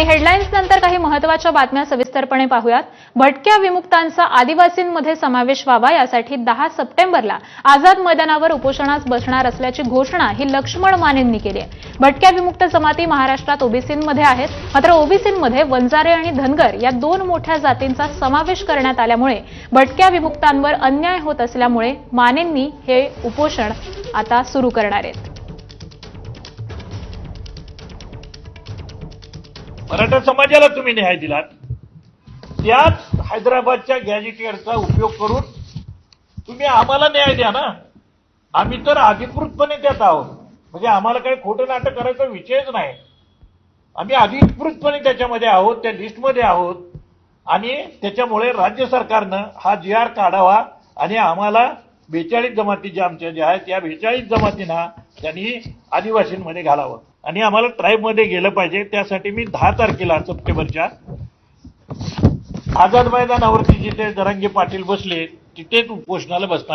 आणि हेडलाईन्स नंतर काही महत्त्वाच्या बातम्या सविस्तरपणे पाहूयात. भटक्या विमुक्तांचा आदिवासींमध्ये समावेश व्हावा यासाठी दहा सप्टेंबरला आझाद मैदानावर उपोषणास बसणार असल्याची घोषणा ही लक्ष्मण मानेंनी केली आहे. भटक्या विमुक्त जमाती महाराष्ट्रात ओबीसींमध्ये आहेत. मात्र ओबीसींमध्ये वंजारे आणि धनगर या दोन मोठ्या जातींचा समावेश करण्यात आल्यामुळे भटक्या विमुक्तांवर अन्याय होत असल्यामुळे मानेंनी हे उपोषण आता सुरू करणार आहेत. मराठा समाजाला तुम्ही न्याय दिलात त्याच हैदराबादच्या गॅजेटियरचा उपयोग करून तुम्ही आम्हाला न्याय द्या ना. आम्ही तर अधिकृतपणे त्यात आहोत. म्हणजे आम्हाला काही खोटं नाटक करायचा विषयच नाही. आम्ही अधिकृतपणे त्याच्यामध्ये आहोत त्या लिस्टमध्ये आहोत. आणि त्याच्यामुळे राज्य सरकारनं हा जी आर काढावा आणि आम्हाला बेचाळीस जमाती ज्या आमच्या ज्या आहेत त्या बेचाळीस जमातींना त्यांनी आदिवासींमध्ये घालावं. आणि आम्हाला ट्राईबमध्ये गेलं पाहिजे. त्यासाठी मी दहा तारखेला सप्टेंबरच्या आझाद मैदानावरती जिथे जरांगे पाटील बसले तिथेच उपोषणाला बसणार